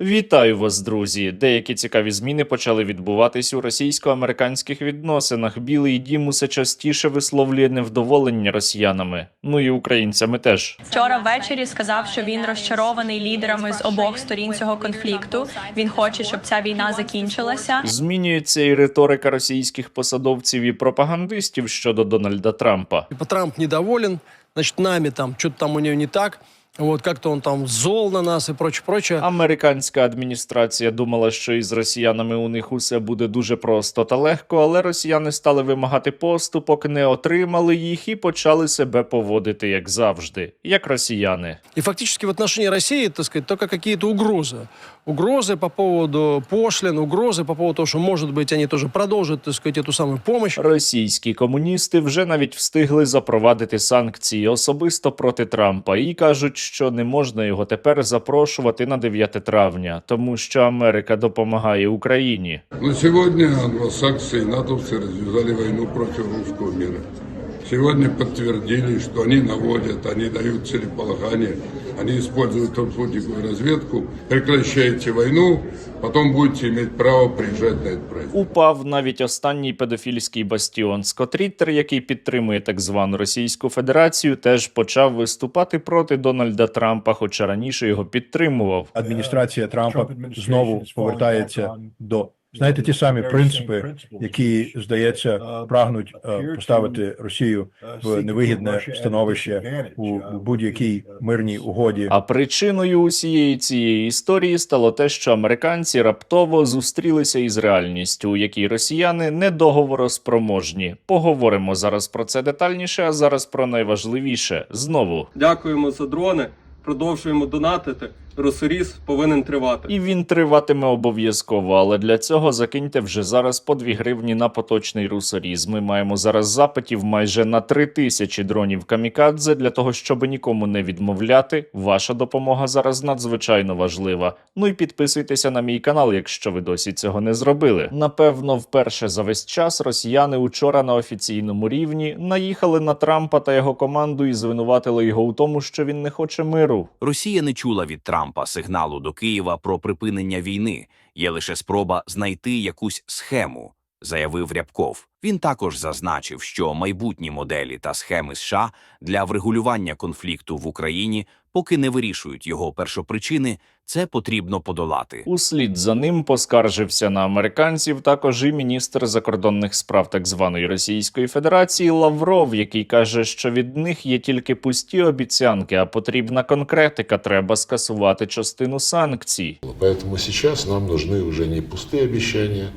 Вітаю вас, друзі! Деякі цікаві зміни почали відбуватись у російсько-американських відносинах. Білий дім усе частіше висловлює невдоволення росіянами, ну і українцями теж. Вчора ввечері сказав, що він розчарований лідерами з обох сторін цього конфлікту. Він хоче, щоб ця війна закінчилася. Змінюється і риторика російських посадовців і пропагандистів щодо Дональда Трампа. Типа Трамп недоволен, значит, нами там, что-то там у него не так. Вот как-то он там зол на нас и прочее, прочее. Американська адміністрація думала, що із росіянами у них усе буде дуже просто та легко, але росіяни стали вимагати поступок, не отримали їх і почали себе поводити як завжди, як росіяни. И фактически в отношении России, так сказать, только какие-то угрозы. Угрозы по поводу пошлин, угрозы по поводу того, что, может быть, они тоже продолжат, так сказать, эту самую помощь. Російські комуністи вже навіть встигли запровадити санкції особисто проти Трампа і кажуть, що не можна його тепер запрошувати на 9 травня, тому що Америка допомагає Україні. На сьогодні англосакси і натовцы розв'язали війну проти руського мира. Сегодня подтвердили, что они наводят, они дают целеполагание, они используют спутниковую разведку. Прекращайте войну, потом будете иметь право приезжать на этот праздник. Упав навіть останній педофільський бастіон. Скотт Ріттер, який підтримує так звану Російську Федерацію, теж почав виступати проти Дональда Трампа, хоча раніше його підтримував. адміністрація Трампа знову повертається до знаєте ті самі принципи, які здається прагнуть е, поставити Росію в невигідне становище у будь-якій мирній угоді. А причиною усієї цієї історії стало те, що американці раптово зустрілися із реальністю, у якій росіяни недоговороспроможні. Поговоримо зараз про це детальніше, а зараз про найважливіше знову. Дякуємо за дрони. Продовжуємо донатити. Росоріз повинен тривати. І він триватиме обов'язково, але для цього закиньте вже зараз по 2 гривні на поточний русоріз. Ми маємо зараз запитів майже на 3 тисячі дронів камікадзе для того, щоб нікому не відмовляти. Ваша допомога зараз надзвичайно важлива. Ну і підписуйтеся на мій канал, якщо ви досі цього не зробили. Напевно, вперше за весь час росіяни учора на офіційному рівні наїхали на Трампа та його команду і звинуватили його у тому, що він не хоче миру. Росія не чула від Трампа сигналу до Києва про припинення війни. Є лише спроба знайти якусь схему, заявив Рябков. Він також зазначив, що майбутні моделі та схеми США для врегулювання конфлікту в Україні поки не вирішують його першопричини. Це потрібно подолати. Услід за ним поскаржився на американців також і міністр закордонних справ так званої Російської Федерації Лавров, який каже, що від них є тільки пусті обіцянки, а потрібна конкретика. Треба скасувати частину санкцій. Поэтому сейчас нам нужны уже не пустые обещания,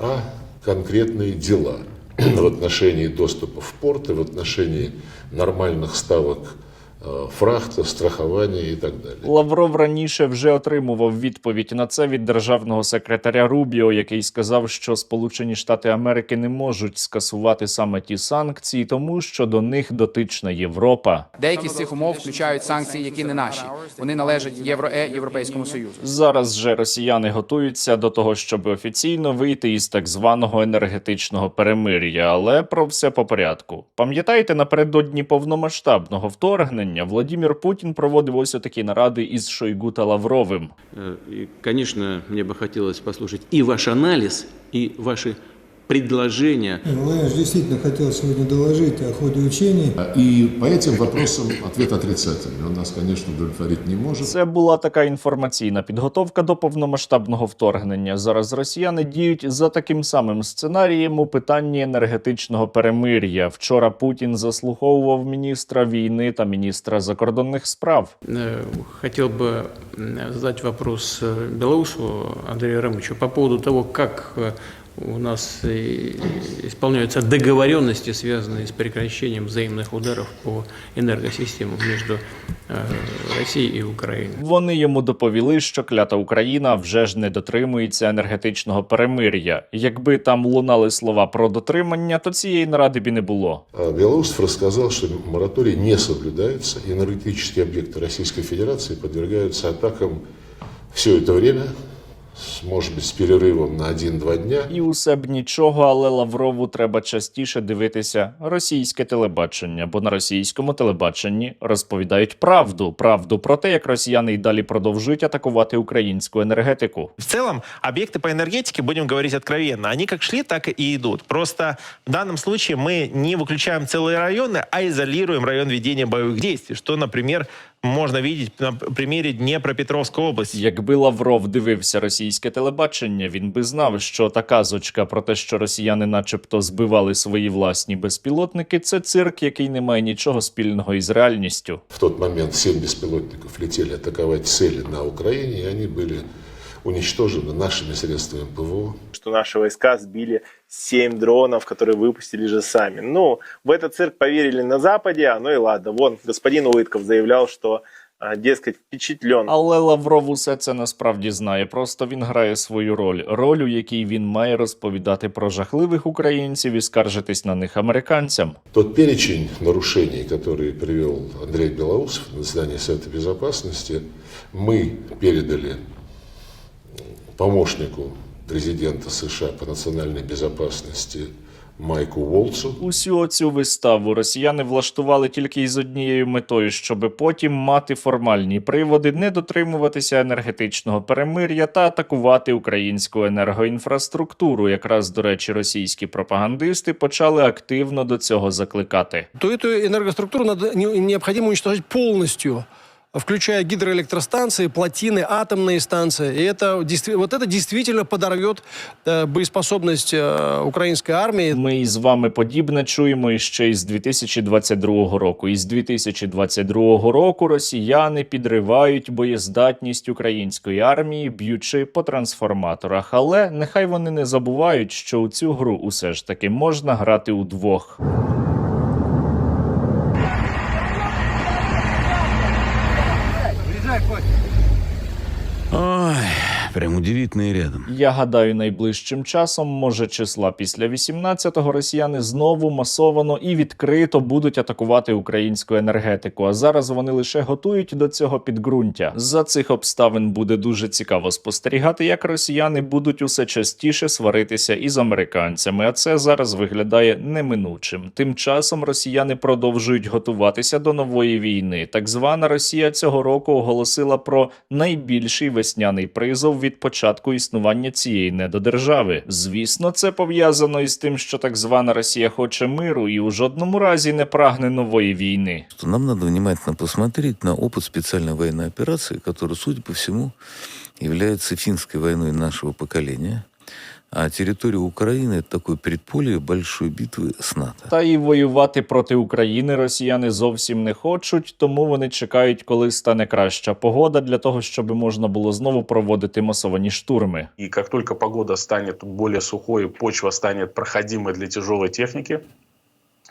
а конкретные дела в отношении доступа в порты, в отношении нормальных ставок э, фрахта, страхования и так далее. Лавров раніше вже отримував відповідь на це від державного секретаря Рубіо, який сказав, що Сполучені Штати Америки не можуть скасувати саме ті санкції, тому що до них дотична Європа. Деякі з цих умов включають санкції, які не наші. Вони належать Єврое Європейському Союзу. Зараз же росіяни готуються до того, щоб офіційно вийти із так званого енергетичного перемир'я, але про все по порядку. Пам'ятаєте, напередодні повномасштабного вторгнення Владімір Путін проводив ось такі наради із Шойгу та Лавровим. Э, мені конечно, мне послухати і ваш аналіз, і ваши предложения. Владимир действительно хотел сегодня доложить о ходе учений. И по этим вопросам ответ отрицательный. Он нас, конечно, удовлетворить не может. Це була така інформаційна підготовка до повномасштабного вторгнення. Зараз росіяни діють за таким самим сценарієм у питанні енергетичного перемир'я. Вчора Путін заслуховував міністра війни та міністра закордонних справ. Э, Хотел бы м, задать вопрос э, белорусу Андрею Рамовичу по поводу того, как э, у нас э, исполняются договоренности, связанные с прекращением взаимных ударов по энергосистемам между э, Россией и Украиной. Вони йому доповіли, що клята Україна вже ж не дотримується енергетичного перемир'я. Якби там лунали слова про дотримання, то цієї наради б і не було. А Белоусов рассказал, что мораторий не соблюдается, и энергетические объекты Российской Федерации подвергаются атакам все это время с, может быть, с перерывом на 1-2 дня. І усе б нічого, але Лаврову треба частіше дивитися російське телебачення, бо на російському телебаченні розповідають правду, правду про те, як росіяни й далі продовжують атакувати українську енергетику. В целом, объекты по энергетике, будем говорить откровенно, они как шли, так и идут. Просто в данном случае мы не выключаем целые районы, а изолируем район ведения боевых действий, что, например, можно видеть на примере Днепропетровской области. Якби Лавров дивився російське телебачення, він би знав, що та казочка про те, що росіяни, начебто, збивали свої власні безпілотники, це цирк, який не має нічого спільного із реальністю. В тот момент 7 беспилотников летели атаковать цели на Украине, и они были уничтожены нашими средствами ПВО. что наши войска сбили 7 дронов, которые выпустили же сами. Ну, в этот цирк поверили на Западе, а ну и ладно. Вон, господин Улытков заявлял, что, а, дескать, впечатлен. Але Лавров усе це насправді знає. Просто він грає свою роль, роль, у якій він має розповідати про жахливих українців і скаржитись на них американцям. Тот перечень нарушений, который привел Андрей Белоусов на заседании Совета Безопасности, мы передали помощнику президента США по национальной безопасности Майку Волцу. Усю оцю виставу росіяни влаштували тільки із однією метою, щоб потім мати формальні приводи, не дотримуватися енергетичного перемир'я та атакувати українську енергоінфраструктуру. Якраз до речі, російські пропагандисти почали активно до цього закликати. то эту энергоструктуру надо, не- необходимо уничтожить полностью включая гидроэлектростанции, плотины, атомные станции. И это, действи- вот это действительно подорвет э, боеспособность э, украинской армии. Ми із вами подібне чуємо іще із 2022 року. Із 2022 року росіяни підривають боєздатність української армії, б'ючи по трансформаторах. Але нехай вони не забувають, що у цю гру усе ж таки можна грати удвох. Прям рядом. Я гадаю, найближчим часом, може числа після 18-го, росіяни знову масовано і відкрито будуть атакувати українську енергетику. А зараз вони лише готують до цього підґрунтя. За цих обставин буде дуже цікаво спостерігати, як росіяни будуть усе частіше сваритися із американцями. А це зараз виглядає неминучим. Тим часом росіяни продовжують готуватися до нової війни. Так звана Росія цього року оголосила про найбільший весняний призов від початку існування цієї недодержави. Звісно, це пов'язано із тим, що так звана Росія хоче миру і у жодному разі не прагне нової війни. Нам надо внимательно посмотреть на опыт спеціальної воєнної операції, яка, судя по всему, является финской войной нашего поколения. А территория Украины – это такое предполье большой битвы с НАТО. Та і воювати проти України росіяни зовсім не хочуть, тому вони чекають, коли стане краща погода для того, щоб можна було знову проводити масовані штурми. И как только погода станет более сухой, почва станет проходимой для тяжелой техники,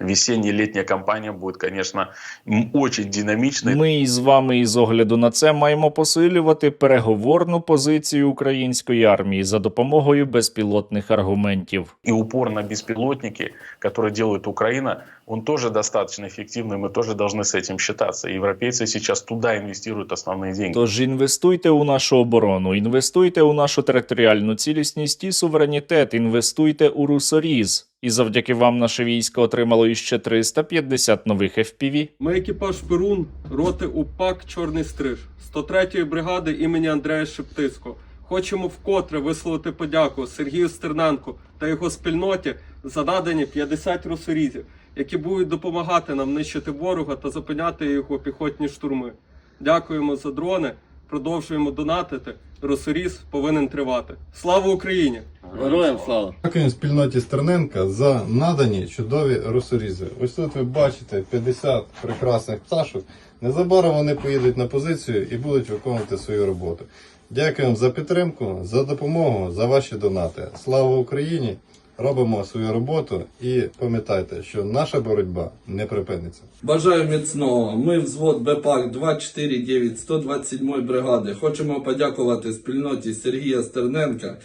весенняя и летняя кампания будет, конечно, м, очень динамичной. Ми із вами із огляду на це маємо посилювати переговорну позицію української армії за допомогою безпілотних аргументів. И упор на беспилотники, которые делает Украина, он тоже достаточно эффективный, мы тоже должны с этим считаться. Европейцы сейчас туда инвестируют основные деньги. Тож інвестуйте у нашу оборону, інвестуйте у нашу територіальну цілісність і суверенітет, інвестуйте у русоріз. І завдяки вам наше військо отримало іще 350 нових FPV. Ми екіпаж Перун, роти УПАК Чорний Стриж, 103-ї бригади імені Андрея Шептицького. Хочемо вкотре висловити подяку Сергію Стерненку та його спільноті за надані 50 русорізів, які будуть допомагати нам нищити ворога та зупиняти його піхотні штурми. Дякуємо за дрони. Продовжуємо донатити. Русоріз повинен тривати. Слава Україні! Героям слава! Дякую спільноті Стерненка за надані чудові русорізи. Ось тут ви бачите 50 прекрасних пташок. Незабаром вони поїдуть на позицію і будуть виконувати свою роботу. Дякуємо за підтримку, за допомогу, за ваші донати. Слава Україні! Робимо свою роботу і пам'ятайте, що наша боротьба не припиниться. Бажаю міцного. Ми взвод БПАК 249 127 бригади. Хочемо подякувати спільноті Сергія Стерненка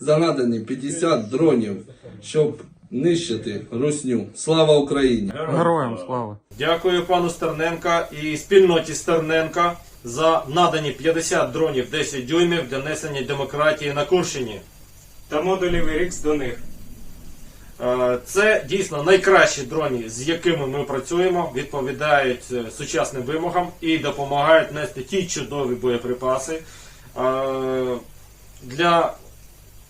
за надані 50 дронів, щоб нищити русню. Слава Україні! Героям слава! Дякую пану Стерненка і спільноті Стерненка за надані 50 дронів 10 дюймів для несення демократії на Курщині та модулів RX до них. Е, Це дійсно найкращі дрони, з якими ми працюємо, відповідають е, сучасним вимогам і допомагають нести ті чудові боєприпаси е, для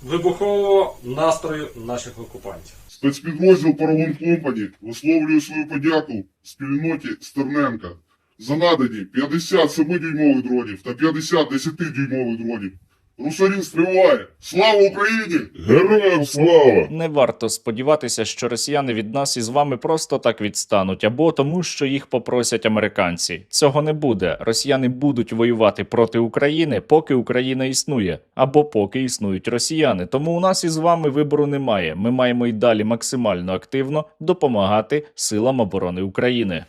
вибухового настрою наших окупантів. Спецпідрозділ Парагон Компані висловлює свою подяку спільноті Стерненка за надані 50 7-дюймових дронів та 50 10-дюймових дронів. Русарін співає! Слава Україні! Героям слава! Не варто сподіватися, що росіяни від нас із вами просто так відстануть, або тому, що їх попросять американці. Цього не буде. Росіяни будуть воювати проти України, поки Україна існує, або поки існують росіяни. Тому у нас із вами вибору немає. Ми маємо й далі максимально активно допомагати силам оборони України.